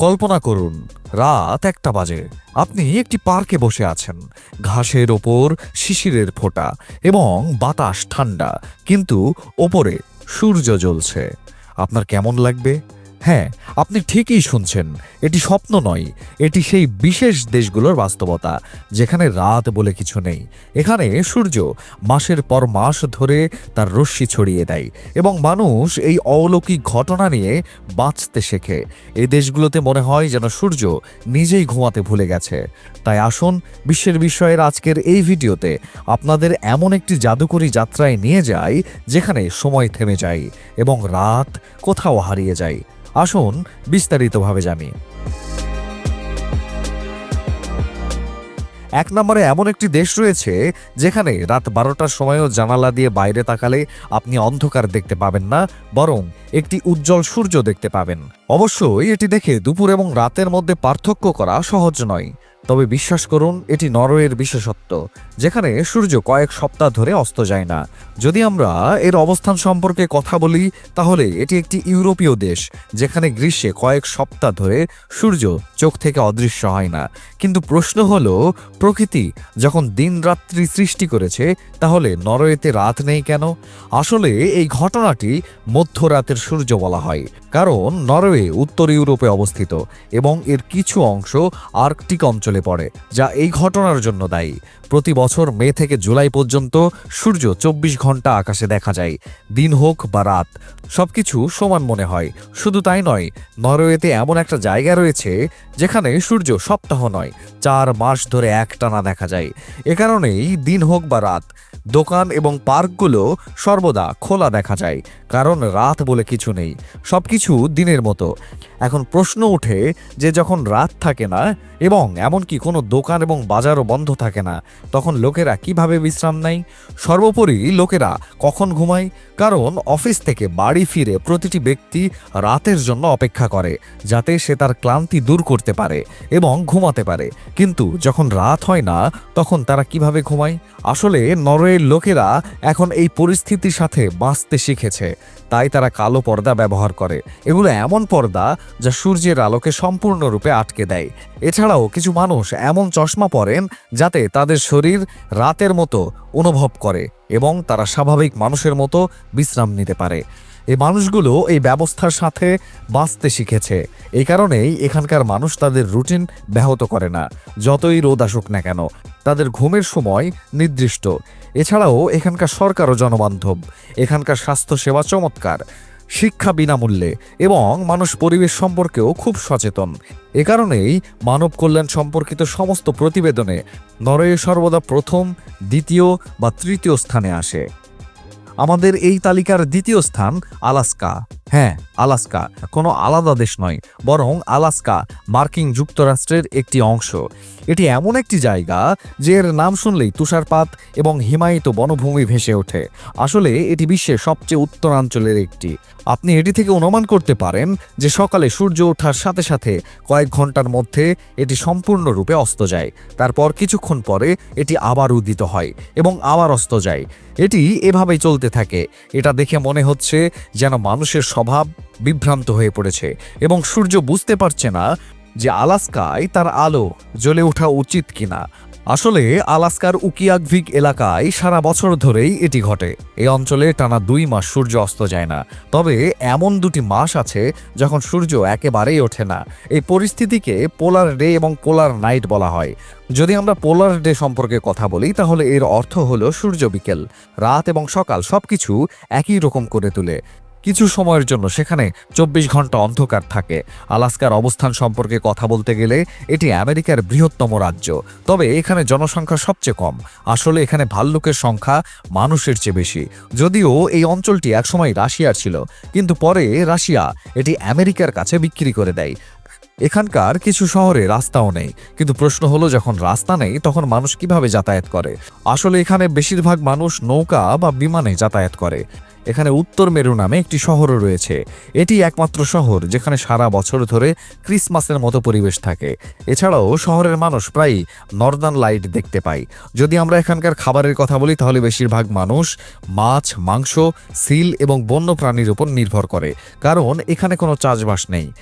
কল্পনা করুন, রাত একটা বাজে। আপনি একটি পার্কে বসে আছেন। ঘাসের ওপর শিশিরের ফোঁটা এবং বাতাস ঠান্ডা, কিন্তু ওপরে সূর্য জ্বলছে। আপনার কেমন লাগবে? হ্যাঁ আপনি ঠিকই শুনছেন। এটি স্বপ্ন নয়, এটি সেই বিশেষ দেশগুলোর বাস্তবতা, যেখানে রাত বলে কিছু নেই। এখানে সূর্য মাসের পর মাস ধরে তার রশ্মি ছড়িয়ে দেয় এবং মানুষ এই অলৌকিক ঘটনা নিয়ে বাঁচতে শেখে। এই দেশগুলোতে মনে হয় যেন সূর্য নিজেই ঘুমাতে ভুলে গেছে। তাই আসুন, বিশ্বের বিষয়ের আজকের এই ভিডিওতে আপনাদের এমন একটি জাদুকরী যাত্রায় নিয়ে যাই, যেখানে সময় থেমে যায় এবং রাত কোথাও হারিয়ে যায়। আসুন বিস্তারিতভাবে জানি। এক নম্বরে এমন একটি দেশ রয়েছে যেখানে রাত বারোটার সময়ও জানালা দিয়ে বাইরে তাকালে আপনি অন্ধকার দেখতে পাবেন না, বরং একটি উজ্জ্বল সূর্য দেখতে পাবেন। অবশ্যই এটি দেখে দুপুর এবং রাতের মধ্যে পার্থক্য করা সহজ নয়। তবে বিশ্বাস করুন, এটি নরওয়ের বিশেষত্ব, যেখানে সূর্য কয়েক সপ্তাহ ধরে অস্ত যায় না। যদি আমরা এর অবস্থান সম্পর্কে কথা বলি, তাহলে এটি একটি ইউরোপীয় দেশ, যেখানে গ্রীষ্মে কয়েক সপ্তাহ ধরে সূর্য চোখ থেকে অদৃশ্য হয় না। কিন্তু প্রশ্ন হল, প্রকৃতি যখন দিন রাত্রি সৃষ্টি করেছে, তাহলে নরওয়েতে রাত নেই কেন? আসলে এই ঘটনাটি মধ্যরাতের সূর্য বলা হয়, কারণ নরওয়ে উত্তর ইউরোপে অবস্থিত এবং এর কিছু অংশ আর্কটিক অঞ্চলে পড়ে, যা এই ঘটনার জন্য দায়ী। প্রতি বছর মে থেকে জুলাই পর্যন্ত সূর্য চব্বিশ ঘণ্টা আকাশে দেখা যায়, দিন হোক বা রাত। সবকিছু সমান মনে হয়। শুধু তাই নয়, নরওয়েতে এমন একটা জায়গা রয়েছে, যেখানে সূর্য সপ্তাহ নয়, চার মাস ধরে একটানা দেখা যায়। এ কারণেই দিন হোক বা রাত, দোকান এবং পার্কগুলো সর্বদা খোলা দেখা যায়, কারণ রাত বলে কিছু নেই। সবকিছু দিনের মতো। এখন প্রশ্ন ওঠে যে যখন রাত থাকে না এবং এমনকি কোনো দোকান এবং বাজারও বন্ধ থাকে না, তখন লোকেরা কীভাবে বিশ্রাম নেয়? সর্বোপরি লোকেরা কখন ঘুমায়? কারণ অফিস থেকে বাড়ি ফিরে প্রতিটি ব্যক্তি রাতের জন্য অপেক্ষা করে, যাতে সে তার ক্লান্তি দূর করতে পারে এবং ঘুমাতে পারে। কিন্তু যখন রাত হয় না, তখন তারা কীভাবে ঘুমায়? আসলে নরওয়ের লোকেরা এখন এই পরিস্থিতির সাথে বাঁচতে শিখেছে। তাই তারা কালো পর্দা ব্যবহার করে। এগুলো এমন পর্দা যা সূর্যের আলোকে সম্পূর্ণরূপে আটকে দেয়। এছাড়াও কিছু মানুষ এমন চশমা পরেন যাতে তাদের শরীর রাতের মতো অনুভব করে এবং তারা স্বাভাবিক মানুষের মতো বিশ্রাম নিতে পারে। এই মানুষগুলো এই ব্যবস্থার সাথে বাঁচতে শিখেছে। এই কারণেই এখানকার মানুষ তাদের রুটিন ব্যাহত করে না, যতই রোদ আসুক না কেন। তাদের ঘুমের সময় নির্দিষ্ট। এছাড়াও এখানকার সরকারও জনবান্ধব। এখানকার স্বাস্থ্যসেবা চমৎকার। শিক্ষা বিনামূল্যে এবং মানুষ পরিবেশ সম্পর্কেও খুব সচেতন। এ কারণেই মানব কল্যাণ সম্পর্কিত সমস্ত প্রতিবেদনে নরওয়ে সর্বদা প্রথম, দ্বিতীয় বা তৃতীয় স্থানে আসে। আমাদের এই তালিকার দ্বিতীয় স্থান আলাস্কা। হ্যাঁ আলাস্কা কোনো আলাদা দেশ নয়, বরং আলাস্কা মার্কিন যুক্তরাষ্ট্রের একটি অংশ। এটি এমন একটি জায়গা যে এর নাম শুনলেই তুষারপাত এবং হিমায়িত বনভূমি ভেসে ওঠে। আসলে এটি বিশ্বের সবচেয়ে উত্তরাঞ্চলের একটি। আপনি এটি থেকে অনুমান করতে পারেন যে সকালে সূর্য ওঠার সাথে সাথে কয়েক ঘণ্টার মধ্যে এটি সম্পূর্ণরূপে অস্ত যায়। তারপর কিছুক্ষণ পরে এটি আবার উদিত হয় এবং আবার অস্ত যায়। এটি এভাবেই চলতে থাকে। এটা দেখে মনে হচ্ছে যেন মানুষের স্বভাব বিভ্রান্ত হয়ে পড়েছে এবং সূর্য বুঝতে পারছে না যে আলাস্কায় তার আলো জ্বলে ওঠা উচিত কিনা। আসলে আলাস্কার উকিয়াকভিক এলাকায় সারা বছর ধরেই এটি ঘটে। এই অঞ্চলে টানা দুই মাস সূর্য অস্ত যায় না। তবে এমন দুটি মাস আছে যখন সূর্য একেবারেই ওঠে না। এই পরিস্থিতিকে পোলার ডে এবং পোলার নাইট বলা হয়। যদি আমরা পোলার ডে সম্পর্কে কথা বলি, তাহলে এর অর্থ হলো সূর্য বিকেল। রাত এবং সকাল সবকিছু একই রকম করে তোলে। কিছু সময়ের জন্য সেখানে চব্বিশ ঘণ্টা অন্ধকার থাকে। আলাস্কার অবস্থান সম্পর্কে কথা বলতে গেলে এটি আমেরিকার বৃহত্তম রাজ্য। তবে এখানে জনসংখ্যা সবচেয়ে কম। আসলে এখানে ভাল্লুকের সংখ্যা মানুষের চেয়ে বেশি। যদিও এই অঞ্চলটি একসময় রাশিয়ার ছিল, কিন্তু পরে রাশিয়া এটি আমেরিকার কাছে বিক্রি করে দেয়। এখানকার কিছু শহরে রাস্তাও নেই, কিন্তু প্রশ্ন হলো যখন রাস্তা নেই তখন মানুষ কীভাবে যাতায়াত করে? আসলে এখানে বেশিরভাগ মানুষ নৌকা বা বিমানে যাতায়াত করে। এখানে উত্তর মেরু নামে একটি শহরও রয়েছে। এটি একমাত্র শহর যেখানে সারা বছর ধরে ক্রিসমাসের মতো পরিবেশ থাকে। এছাড়াও শহরের মানুষ প্রায় নর্দার্ন লাইট দেখতে পায়। যদি আমরা এখানকার খাবারের কথা বলি, তাহলে বেশিরভাগ মানুষ মাছ, মাংস, সিল এবং বন্য প্রাণীর উপর নির্ভর করে। কারণ এখানে কোনো চাষবাস নেই।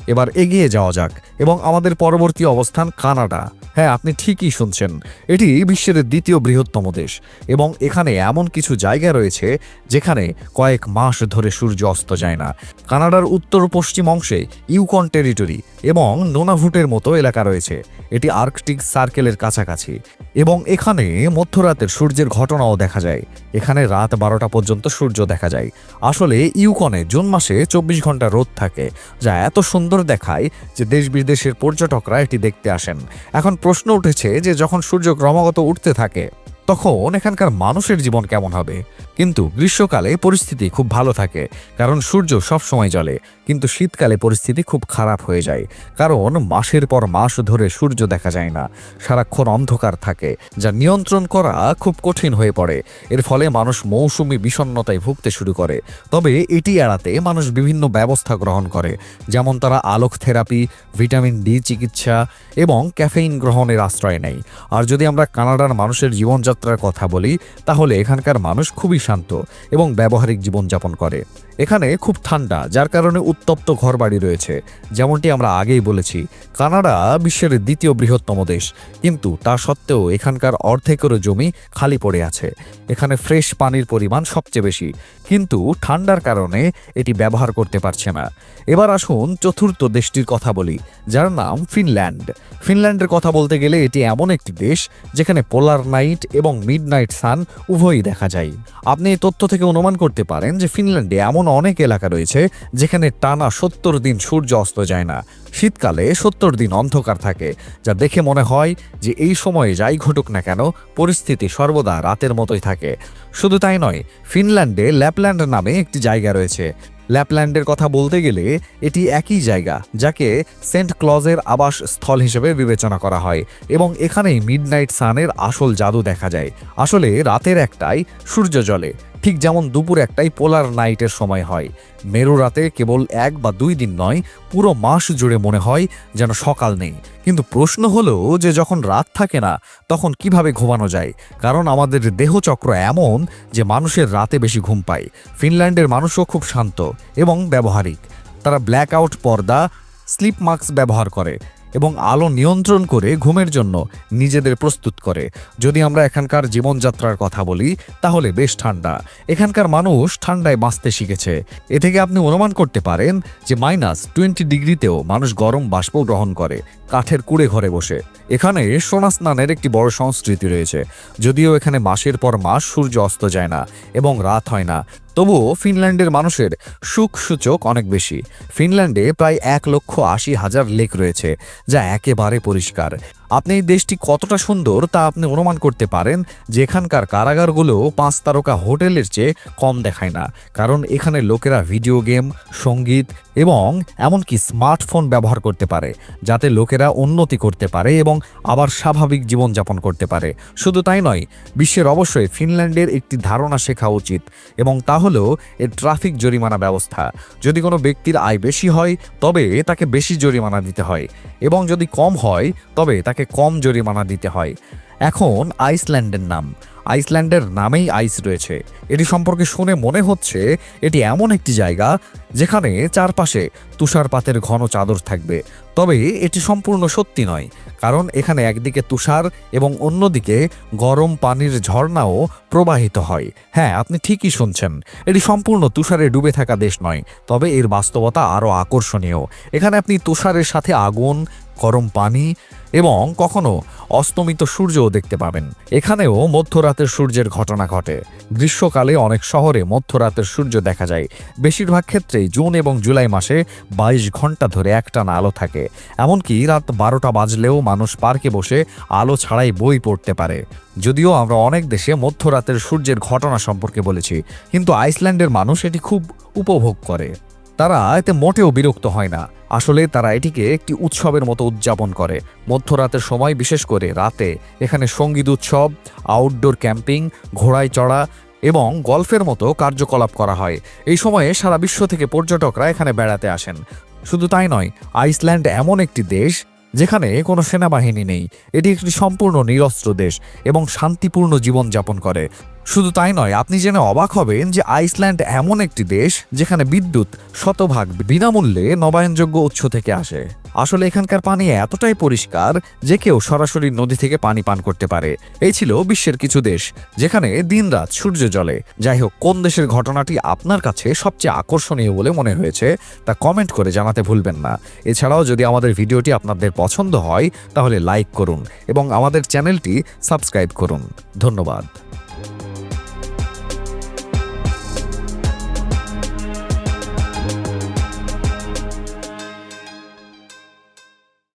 এবার এগিয়ে যাওয়া যাক এবং আমাদের পরবর্তী অবস্থান কানাডা। হ্যাঁ আপনি ঠিকই শুনছেন। এটি বিশ্বের দ্বিতীয় বৃহত্তম দেশ এবং এখানে এমন কিছু জায়গা রয়েছে যেখানে কয়েক মাস ধরে সূর্য অস্ত যায় না। কানাডার উত্তর পশ্চিম অংশে ইউকন টেরিটরি এবং নোনাভুটের মতো এলাকা রয়েছে। এটি আর্কটিক সার্কেলের কাছাকাছি এবং এখানে মধ্যরাতের সূর্যের ঘটনাও দেখা যায়। এখানে রাত বারোটা পর্যন্ত সূর্য দেখা যায়। আসলে ইউকনে জুন মাসে চব্বিশ ঘণ্টা রোদ থাকে, যা এত সুন্দর দেখায় যে দেশ বিদেশের পর্যটকরা এটি দেখতে আসেন। এখন প্রশ্ন উঠেছে যে যখন সূর্য ক্রমাগত উঠতে থাকে তখন এখানকার মানুষের জীবন কেমন হবে? কিন্তু গ্রীষ্মকালে পরিস্থিতি খুব ভালো থাকে, কারণ সূর্য সব সময় জ্বলে, কিন্তু শীতকালে পরিস্থিতি খুব খারাপ হয়ে যায়, কারণ মাসের পর মাস ধরে সূর্য দেখা যায় না, সারাক্ষণ অন্ধকার থাকে, যা নিয়ন্ত্রণ করা খুব কঠিন হয়ে পড়ে, এর ফলে মানুষ মৌসুমি বিষণ্ণতায় ভুগতে শুরু করে, তবে এটি এড়াতে মানুষ বিভিন্ন ব্যবস্থা গ্রহণ করে, যেমন তারা আলোক থেরাপি, ভিটামিন ডি চিকিৎসা এবং ক্যাফেইন গ্রহণের আশ্রয় নেয়, আর যদি আমরা কানাডার মানুষের জীবনযাত্রার কথা বলি তাহলে এখানকার মানুষ খুবই শান্ত এবং ব্যবহারিক জীবনযাপন করে। এখানে খুব ঠান্ডা, যার কারণে উত্তপ্ত ঘরবাড়ি রয়েছে। যেমনটি আমরা আগেই বলেছি, কানাডা বিশ্বের দ্বিতীয় বৃহত্তম দেশ। কিন্তু তা সত্ত্বেও এখানকার অর্ধেকেরও জমি খালি পড়ে আছে। এখানে ফ্রেশ পানির পরিমাণ সবচেয়ে বেশি। কিন্তু ঠান্ডার কারণে এটি ব্যবহার করতে পারছে না। এবার আসুন চতুর্থ দেশটির কথা বলি, যার নাম ফিনল্যান্ড। ফিনল্যান্ডের কথা বলতে গেলে এটি এমন একটি দেশ, যেখানে পোলার নাইট এবং মিড নাইট সান উভয়ই দেখা যায়। আপনি এই তথ্য থেকে অনুমান করতে পারেন যে ফিনল্যান্ডে এমন অনেক এলাকা রয়েছে যেখানে টানা সত্তর দিন সূর্য অস্ত যায় না। শীতকালে সত্তর দিন অন্ধকার থাকে, যা দেখে মনে হয় যে এই সময়ে যাই ঘটুক না কেন, পরিস্থিতি সর্বদা রাতের মতোই থাকে। শুধু তাই নয়, ফিনল্যান্ডে ল্যাপল্যান্ড নামে একটি জায়গা রয়েছে। ল্যাপল্যান্ডের কথা বলতে গেলে এটি একই জায়গা, যাকে সেন্ট ক্লজের আবাস স্থল হিসেবে বিবেচনা করা হয় এবং এখানেই মিডনাইট সানের আসল জাদু দেখা যায়। আসলে রাতের একটাই সূর্য জলে। ঠিক যেমন দুপুর একটাই পোলার নাইটের সময় হয়। মেরু রাতে কেবল এক বা দুই দিন নয়, পুরো মাস জুড়ে মনে হয় যেন সকাল নেই। কিন্তু প্রশ্ন হলো যে যখন রাত থাকে না, তখন কীভাবে ঘুমানো যায়? কারণ আমাদের দেহচক্র এমন যে মানুষের রাতে বেশি ঘুম পায়। ফিনল্যান্ডের মানুষও খুব শান্ত এবং ব্যবহারিক। তারা ব্ল্যাক আউট পর্দা, স্লিপ মাস্ক ব্যবহার করে। এবং আলো নিয়ন্ত্রণ করে ঘুমের জন্য নিজেদের প্রস্তুত করে। যদি আমরা এখানকার জীবনযাত্রার কথা বলি, তাহলে বেশ ঠান্ডা। এখানকার মানুষ ঠান্ডায় বাঁচতে শিখেছে। এ থেকে আপনি অনুমান করতে পারেন যে মাইনাস টোয়েন্টি ডিগ্রিতেও মানুষ গরম বাষ্প গ্রহণ করে, কাঠের কুড়ে ঘরে বসে। এখানে সোনা স্নানের একটি বড় সংস্কৃতি রয়েছে। যদিও এখানে মাসের পর মাস সূর্য অস্ত যায় না এবং রাত হয় না তবুও ফিনল্যান্ডের মানুষের সুখ সূচক অনেক বেশি। ফিনল্যান্ডে প্রায় এক লক্ষ আশি হাজার লেক রয়েছে, যা একেবারে পরিষ্কার। আপনি এই দেশটি কতটা সুন্দর তা আপনি অনুমান করতে পারেন। যে এখানকার কারাগারগুলো পাঁচ তারকা হোটেলের চেয়ে কম দেখায় না। কারণ এখানে লোকেরা ভিডিও গেম, সংগীত এবং এমনকি স্মার্টফোন ব্যবহার করতে পারে, যাতে লোকেরা উন্নতি করতে পারে এবং আবার স্বাভাবিক জীবনযাপন করতে পারে। শুধু তাই নয়, বিশ্বের অবশ্যই ফিনল্যান্ডের একটি ধারণা শেখা উচিত এবং তা হলো এর ট্রাফিক জরিমানা ব্যবস্থা। যদি কোনো ব্যক্তির আয় বেশি হয়, তবে তাকে বেশি জরিমানা দিতে হয় এবং যদি কম হয়, তবে তাকে কম জরিমানা দিতে হয়। এখন আইসল্যান্ডের নাম। আইসল্যান্ডের নামেই আইস রয়েছে। এটি সম্পর্কে শুনে মনে হচ্ছে এটি এমন একটি জায়গা যেখানে চারপাশে তুষারপাতের ঘন চাদর থাকবে। তবে এটি সম্পূর্ণ সত্যি নয়, কারণ এখানে একদিকে তুষার এবং অন্যদিকে গরম পানির ঝর্ণাও প্রবাহিত হয়। হ্যাঁ আপনি ঠিকই শুনছেন, এটি সম্পূর্ণ তুষারে ডুবে থাকা দেশ নয়, তবে এর বাস্তবতা আরও আকর্ষণীয়। এখানে আপনি তুষারের সাথে আগুন, গরম পানি এবং কখনো অস্তমিত সূর্যও দেখতে পাবেন। এখানেও মধ্যরাতের সূর্যের ঘটনা ঘটে। গ্রীষ্মকালে অনেক শহরে মধ্যরাতের সূর্য দেখা যায়। বেশিরভাগ ক্ষেত্রেই জুন এবং জুলাই মাসে বাইশ ঘণ্টা ধরে একটানা আলো থাকে। এমনকি রাত বারোটা বাজলেও মানুষ পার্কে বসে আলো ছাড়াই বই পড়তে পারে। যদিও আমরা অনেক দেশে মধ্যরাতের সূর্যের ঘটনা সম্পর্কে বলেছি, কিন্তু আইসল্যান্ডের মানুষ এটি খুব উপভোগ করে। তারা এতে মোটেও বিরক্ত হয় না। আসলে তারা এটিকে একটি উৎসবের মতো উদযাপন করে। মধ্যরাতের সময়, বিশেষ করে রাতে, এখানে সংগীত উৎসব আউটডোর ক্যাম্পিং ঘোড়ায় চড়া এবং গল্ফের মতো কার্যকলাপ করা হয়। এই সময়ে সারা বিশ্ব থেকে পর্যটকরা এখানে বেড়াতে আসেন। শুধু তাই নয়, আইসল্যান্ড এমন একটি দেশ যেখানে কোনো সেনাবাহিনী নেই। এটি একটি সম্পূর্ণ নিরস্ত্র দেশ এবং শান্তিপূর্ণ জীবনযাপন করে। শুধু তাই নয়, আপনি জেনে অবাক হবেন যে আইসল্যান্ড এমন একটি দেশ যেখানে বিদ্যুৎ শতভাগ বিনামূল্যে নবায়নযোগ্য উৎস থেকে আসে। আসলে এখানকার পানি এতটাই পরিষ্কার যে কেউ সরাসরি নদী থেকে পানি পান করতে পারে। এই ছিল বিশ্বের কিছু দেশ, যেখানে দিনরাত সূর্য জলে যাই হোক, কোন দেশের ঘটনাটি আপনার কাছে সবচেয়ে আকর্ষণীয় বলে মনে হয়েছে, তা কমেন্ট করে জানাতে ভুলবেন না। এছাড়াও যদি আমাদের ভিডিওটি আপনাদের পছন্দ হয়, তাহলে লাইক করুন এবং আমাদের চ্যানেলটি সাবস্ক্রাইব করুন। ধন্যবাদ।